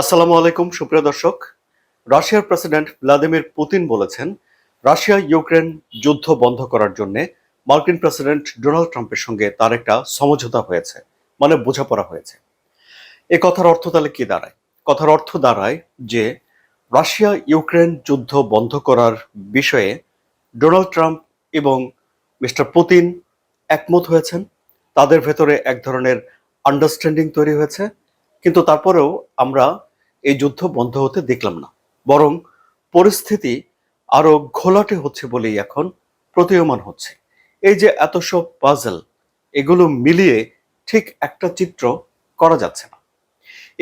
আসসালামু আলাইকুম, সুপ্রিয় দর্শক। রাশিয়ার প্রেসিডেন্ট ভ্লাদিমির পুতিন বলেছেন, রাশিয়া ইউক্রেন যুদ্ধ বন্ধ করার জন্য মার্কিন প্রেসিডেন্ট ডোনাল্ড ট্রাম্পের সঙ্গে তার একটা সমঝোতা হয়েছে মানে বোঝাপড়া হয়েছে। এ কথার অর্থ তাহলে কি দাঁড়ায়? কথার অর্থ দাঁড়ায় যে, রাশিয়া ইউক্রেন যুদ্ধ বন্ধ করার বিষয়ে ডোনাল্ড ট্রাম্প এবং মিস্টার পুতিন একমত হয়েছেন। তাদের ভেতরে এক ধরনের আন্ডারস্ট্যান্ডিং তৈরি হয়েছে। কিন্তু তারপরেও আমরা এই যুদ্ধ বন্ধ হতে দেখলাম না। বরং পরিস্থিতি আরও ঘোলাটে হচ্ছে বলেই এখন প্রতীয়মান হচ্ছে। এই যে এত সব পাজল এগুলো মিলিয়ে ঠিক একটা চিত্র করা যাচ্ছে না।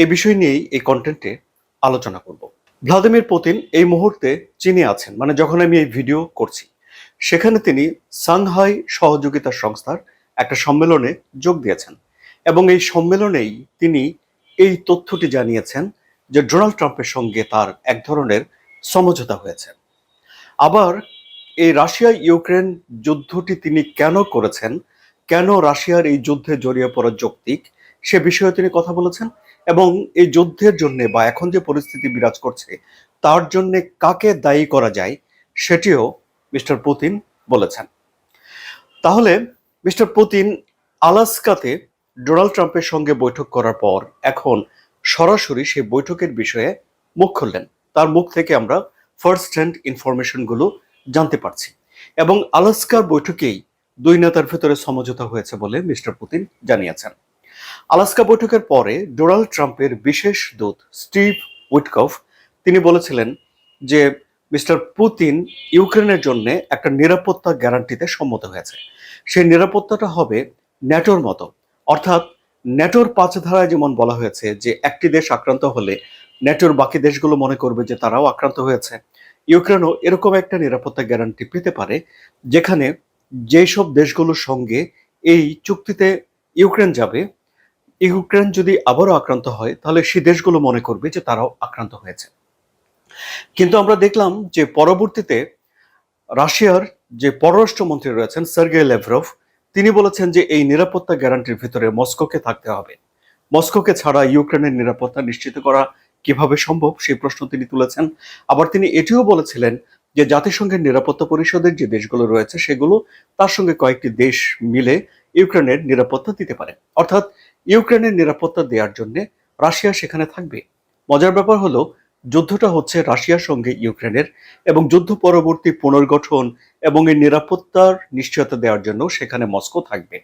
এই বিষয় নিয়েই এই কন্টেন্টে আলোচনা করব। ভ্লাদিমির পুতিন এই মুহূর্তে চীনে আছেন মানে যখন আমি এই ভিডিও করছি, সেখানে তিনি সাংহাই সহযোগিতা সংস্থার একটা সম্মেলনে যোগ দিয়েছেন এবং এই সম্মেলনেই তিনি এই তথ্যটি জানিয়েছেন যে ডোনাল্ড ট্রাম্পের সঙ্গে তার এক ধরনের সমঝোতা হয়েছে। আবার এই রাশিয়া ইউক্রেন যুদ্ধটি তিনি কেন করেছেন, কেন রাশিয়ার এই যুদ্ধে জড়িয়ে পড়া যৌক্তিক, সে বিষয়ে তিনি কথা বলেছেন এবং এই যুদ্ধের জন্য বা এখন যে পরিস্থিতি বিরাজ করছে, তার জন্য কাকে দায়ী করা যায়, সেটিও মিস্টার পুতিন বলেছেন। তাহলে মিস্টার পুতিন আলাস্কাতে ডোনাল্ড ট্রাম্পের সঙ্গে বৈঠক করার পর এখন সরাসরি সেই বৈঠকের বিষয়ে মুখ খুললেন। তার মুখ থেকে আমরা ফার্স্ট হ্যান্ড ইনফরমেশনগুলো জানতে পারছি। এবং আলাস্কার বৈঠকেই দুই নেতার ভেতরে সমঝোতা হয়েছে বলে মিস্টার পুতিন জানিয়েছেন। আলাস্কা বৈঠকের পরে ডোনাল্ড ট্রাম্পের বিশেষ দূত স্টিভ উইটকফ, তিনি বলেছিলেন যে মিস্টার পুতিন ইউক্রেনের জন্য একটা নিরাপত্তা গ্যারান্টিতে সম্মত হয়েছে। সেই নিরাপত্তাটা হবে ন্যাটোর মতো। অর্থাৎ ন্যাটোর পাঁচ ধারায় যেমন বলা হয়েছে যে একটি দেশ আক্রান্ত হলে ন্যাটোর বাকি দেশগুলো মনে করবে যে তারাও আক্রান্ত হয়েছে। ইউক্রেনও এরকম একটা নিরাপত্তা গ্যারান্টি পেতে পারে যেখানে যেসব দেশগুলোর সঙ্গে এই চুক্তিতে ইউক্রেন যাবে, ইউক্রেন যদি আবারও আক্রান্ত হয়, তাহলে সেই দেশগুলো মনে করবে যে তারাও আক্রান্ত হয়েছে। কিন্তু আমরা দেখলাম যে পরবর্তীতে রাশিয়ার যে পররাষ্ট্রমন্ত্রী রয়েছেন সার্গে লেভরভ তিনি বলেছেন যে এই নিরাপত্তা গ্যারান্টির ভিতরে মস্কোকে থাকতে হবে। মস্কোকে ছাড়া ইউক্রেনের নিরাপত্তা নিশ্চিত করা কীভাবে সম্ভব সেই প্রশ্ন তিনি তুলেছেন। আবার তিনি এটিও বলেছিলেন যে জাতিসংঘের নিরাপত্তা পরিষদের যে দেশগুলো রয়েছে সেগুলো, তার সঙ্গে কয়েকটি দেশ মিলে ইউক্রেনের নিরাপত্তা দিতে পারে। অর্থাৎ ইউক্রেনের নিরাপত্তা দেওয়ার জন্য রাশিয়া সেখানে থাকবে। মজার ব্যাপার হলো যুদ্ধটা হচ্ছে রাশিয়ার সঙ্গে ইউক্রেনের এবং যুদ্ধ পরবর্তী পুনর্গঠন এবং এই নিরাপত্তার নিশ্চয়তা দেওয়ার জন্য সেখানে মস্কো থাকবে।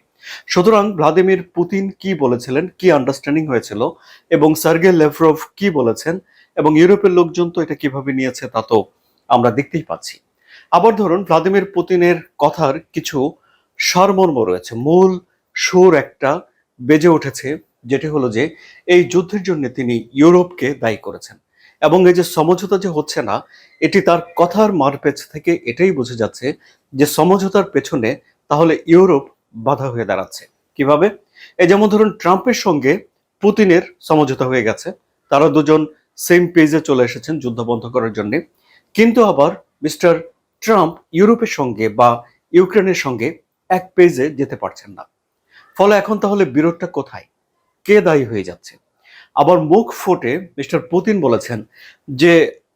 সুতরাং ভ্লাদিমির পুতিন কি বলেছিলেন, কি আন্ডারস্ট্যান্ডিং হয়েছিল এবং সার্গে লেভরভ কি বলেছেন এবং ইউরোপের লোকজন তো এটা কীভাবে নিয়েছে তা তো আমরা দেখতেই পাচ্ছি। আবার ধরুন ভ্লাদিমির পুতিনের কথার কিছু সারমর্ম রয়েছে। মূল সুর একটা বেজে উঠেছে, যেটি হলো যে এই যুদ্ধের জন্য তিনি ইউরোপকে দায়ী করেছেন। এবং এই যে সমঝোতা যে হচ্ছে না, এটি তার কথার মারপেচ থেকে এটাই বোঝা যাচ্ছে যে সমঝোতার পেছনে তাহলে ইউরোপ বাধা হয়ে দাঁড়াচ্ছে। কীভাবে? এই যেমন ধরুন, ট্রাম্পের সঙ্গে পুতিনের সমঝোতা হয়ে গেছে। তারা দুজন সেম পেজে চলে এসেছেন যুদ্ধ বন্ধ করার জন্য। কিন্তু আবার মিস্টার ট্রাম্প ইউরোপের সঙ্গে বা ইউক্রেনের সঙ্গে এক পেজে যেতে পারছেন না। ফলে এখন তাহলে বিরোধটা কোথায়? কে দায়ী হয়ে যাচ্ছে? আবার মুখ ফুটে মিস্টার পুতিন বলেছেন যে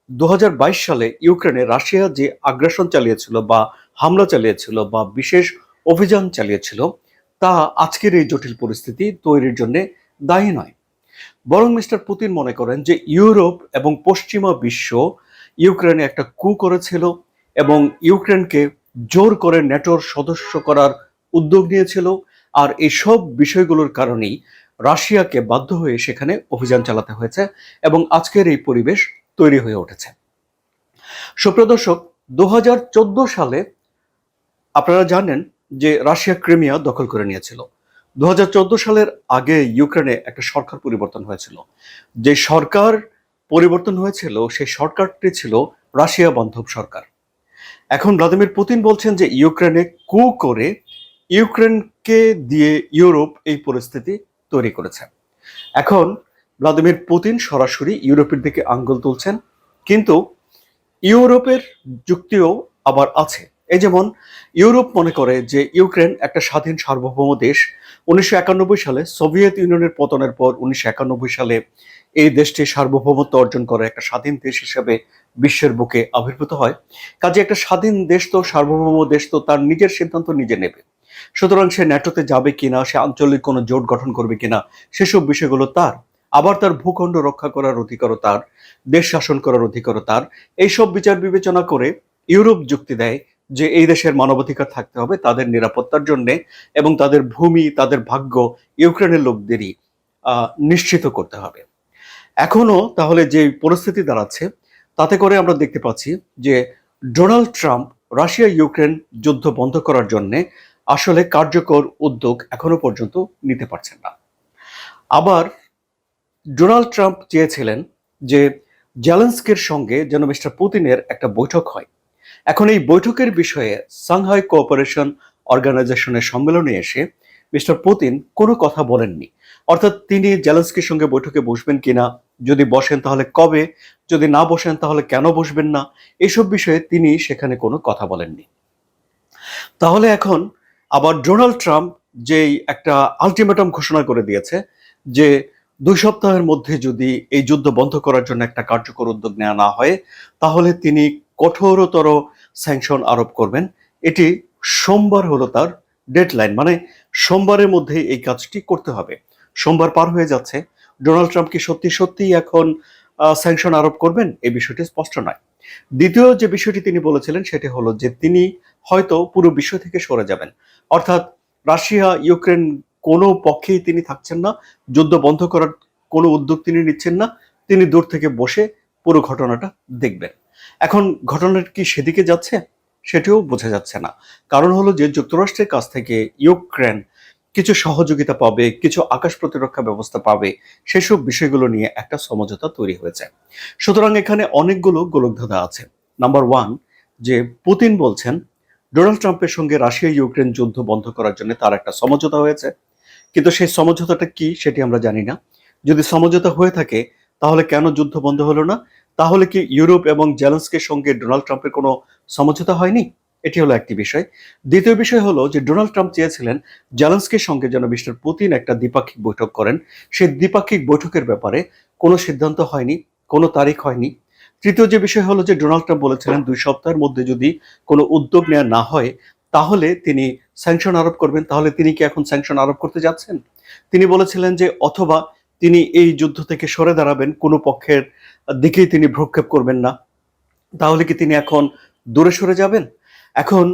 দু হাজার বাইশ সালে ইউক্রেনে রাশিয়া যে আগ্রাসন চালিয়েছিল বা হামলা চালিয়েছিল বা বিশেষ অভিযান চালিয়েছিল, তা আজকের এই জটিল পরিস্থিতি তৈরির জন্য দায়ী নয়। বরং মিস্টার পুতিন মনে করেন যে ইউরোপ এবং পশ্চিমা বিশ্ব ইউক্রেনে একটা কু করেছিল এবং ইউক্রেনকে জোর করে ন্যাটোর সদস্য করার উদ্যোগ নিয়েছিল। আর এই সব বিষয়গুলোর কারণেই রাশিয়াকে বাধ্য হয়ে সেখানে অভিযান চালাতে হয়েছে এবং আজকের এই পরিবেশ তৈরি হয়ে উঠেছে। সুপ্রিয় দর্শক দু সালে আপনারা জানেন যে রাশিয়া ক্রিমিয়া দখল করে নিয়েছিল। দু সালের আগে ইউক্রেনে একটা সরকার পরিবর্তন হয়েছিল। যে সরকার পরিবর্তন হয়েছিল, সেই সরকারটি ছিল রাশিয়া বান্ধব সরকার। এখন ভ্লাদিমির পুতিন বলছেন যে ইউক্রেনে কু করে ইউক্রেনকে দিয়ে ইউরোপ এই পরিস্থিতি তৈরি করেছে এখন ভ্লাদিমির পুতিন সরাসরি ইউরোপের দিকে আঙ্গুল তুলছেন, কিন্তু ইউরোপের যুক্তিও আবার আছে। এই যেমন ইউরোপ মনে করে যে ইউক্রেন একটা স্বাধীন সার্বভৌম দেশ, উনিশশো একানব্বই সালে সোভিয়েত ইউনিয়নের পতনের পর উনিশশো একানব্বই সালে এই দেশটি সার্বভৌমত্ব অর্জন করে একটা স্বাধীন দেশ হিসেবে বিশ্বের বুকে আবির্ভূত হয়। কাজে একটা স্বাধীন দেশ তো, সার্বভৌম দেশ তো, তার নিজের সিদ্ধান্ত নিজে নেবে। সুতরাং সে ন্যাটোতে যাবে কিনা, সে আঞ্চলিক কোনো জোট গঠন করবে কিনা, সেসব বিষয়গুলো তার। আবার তার ভূখণ্ড রক্ষা করার অধিকারও তার, দেশ শাসন করার অধিকারও তার। এইসব বিচার বিবেচনা করে ইউরোপ যুক্তি দেয় যে এই দেশের মানবাধিকার থাকতে হবে তাদের নিরাপত্তার জন্য এবং তাদের ভূমি, তাদের ভাগ্য ইউক্রেনের লোকদেরই নিশ্চিত করতে হবে। এখনও তাহলে যে পরিস্থিতি দাঁড়াচ্ছে, তাতে করে আমরা দেখতে পাচ্ছি যে ডোনাল্ড ট্রাম্প রাশিয়া ইউক্রেন যুদ্ধ বন্ধ করার জন্য আসলে কার্যকর উদ্যোগ এখনও পর্যন্ত নিতে পারছেন না। আবার ডোনাল্ড ট্রাম্প চেয়েছিলেন যে জেলেন্সকের সঙ্গে যেন মিস্টার পুতিনের একটা বৈঠক হয়। এখন এই বৈঠকের বিষয়ে সাংহাই কোঅপারেশন অর্গানাইজেশনের সম্মেলনে এসে মিস্টার পুতিন কোনো কথা বলেননি। অর্থাৎ তিনি জেলেন্সকির সঙ্গে বৈঠকে বসবেন কিনা, যদি বসেন তাহলে কবে, যদি না বসেন তাহলে কেন বসবেন না, এসব বিষয়ে তিনি সেখানে কোনো কথা বলেননি। তাহলে এখন আবার ডোনাল্ড ট্রাম্প যেই একটা আলটিমেটাম ঘোষণা করে দিয়েছে যে দুই সপ্তাহের মধ্যে যদি এই যুদ্ধ বন্ধ করার জন্য একটা কার্যকর উদ্যোগ নেওয়া না হয়, তাহলে তিনি কঠোরতর স্যাংশন আরোপ করবেন। এটি সোমবার হলো তার ডেডলাইন মানে সোমবারের মধ্যে এই কাজটি করতে হবে। সোমবার পার হয়ে যাচ্ছে। ডোনাল্ড ট্রাম্প কি সত্যি সত্যি এখন স্যাংশন আরোপ করবেন? এই বিষয়টি স্পষ্ট নয়। দ্বিতীয় যে বিষয়টি তিনি বলেছিলেন, সেটি হলো যে তিনি হয়তো পুরো বিশ্ব থেকে সরে যাবেন। অর্থাৎ রাশিয়া, ইউক্রেন কোনো পক্ষেই তিনি থাকছেন না, যুদ্ধ বন্ধ করার কোনো উদ্যোগ তিনি নিচ্ছেন না, তিনি দূর থেকে বসে পুরো ঘটনাটা দেখবেন। এখন ঘটনাটা কি সেদিকে যাচ্ছে সেটিও বোঝা যাচ্ছে না। কারণ হলো যে যুক্তরাষ্ট্রের কাছ থেকে ইউক্রেন কিছু সহযোগিতা পাবে, কিছু আকাশ প্রতিরক্ষা ব্যবস্থা পাবে, সেসব বিষয়গুলো নিয়ে একটা সমঝোতা তৈরি হয়েছে। সুতরাং এখানে অনেকগুলো গোলকধাঁধা আছে। নাম্বার ওয়ান যে পুতিন বলছেন ডোনাল্ড ট্রাম্পের সঙ্গে রাশিয়া ইউক্রেন যুদ্ধ বন্ধ করার জন্য তার একটা সমঝোতা হয়েছে। কিন্তু সেই সমঝোতাটা কি সেটি আমরা জানি না। যদি সমঝোতা হয়ে থাকে, তাহলে কেন যুদ্ধ বন্ধ হলো না? তাহলে কি ইউরোপ এবং জেলেন্সকের সঙ্গে ডোনাল্ড ট্রাম্পের কোনো সমঝোতা হয়নি? এটি হলো একটি বিষয়। দ্বিতীয় বিষয় হলো যে ডোনাল্ড ট্রাম্প চেয়েছিলেন জেলেন্সকের সঙ্গে যেন মিস্টার পুতিন একটা দ্বিপাক্ষিক বৈঠক করেন। সেই দ্বিপাক্ষিক বৈঠকের ব্যাপারে কোনো সিদ্ধান্ত হয়নি, কোনো তারিখ হয়নি। তৃতীয় যে বিষয় হলো যে ডোনাল্ড ট্রাম্প বলেছিলেন দুই সপ্তাহের মধ্যে যদি কোনো উদ্যোগ নেওয়া না হয়, তাহলে তিনি স্যাংশন আরোপ করবেন। তাহলে তিনি কি এখন স্যাংশন আরোপ করতে যাচ্ছেন? তিনি বলেছিলেন যে অথবা তিনি এই যুদ্ধ থেকে সরে দাঁড়াবেন, কোনো পক্ষের দিকেই তিনি ভ্রক্ষেপ করবেন না। তাহলে কি তিনি এখন দূরে সরে যাবেন? এখন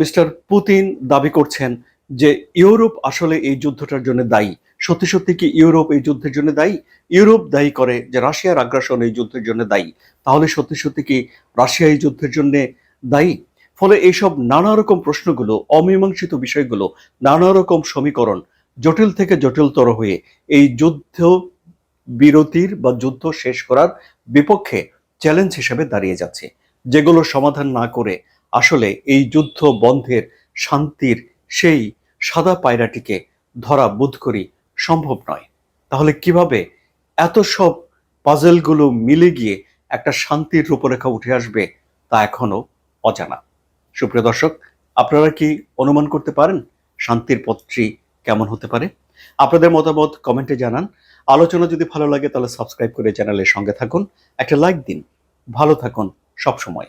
মিস্টার পুতিন দাবি করছেন যে ইউরোপ আসলে এই যুদ্ধটার জন্য দায়ী। সত্যি সত্যি কি ইউরোপ এই যুদ্ধের জন্য দায়ী? ইউরোপ দায়ী করে যে রাশিয়ার আগ্রাসন এই যুদ্ধের জন্য দায়ী। তাহলে সত্যি সত্যি কি রাশিয়া এই যুদ্ধের জন্য দায়ী? ফলে এইসব নানা রকম প্রশ্নগুলো, অমীমাংসিত বিষয়গুলো, নানা রকম সমীকরণ জটিল থেকে জটিলতর হয়ে এই যুদ্ধ বিরতির বা যুদ্ধ শেষ করার বিপক্ষে চ্যালেঞ্জ হিসেবে দাঁড়িয়ে যাচ্ছে। যেগুলো সমাধান না করে আসলে এই যুদ্ধ বন্ধের শান্তির সেই সাদা পায়রাটিকে ধরা বোধ করি সম্ভব নয়। তাহলে কীভাবে এত সব পাজেলগুলো মিলে গিয়ে একটা শান্তির রূপরেখা উঠে আসবে তা এখনও অজানা। সুপ্রিয় দর্শক, আপনারা কি অনুমান করতে পারেন শান্তির পথটি কেমন হতে পারে? আপনাদের মতামত কমেন্টে জানান। আলোচনা যদি ভালো লাগে তাহলে সাবস্ক্রাইব করে চ্যানেলের সঙ্গে থাকুন। একটা লাইক দিন। ভালো থাকুন সব সময়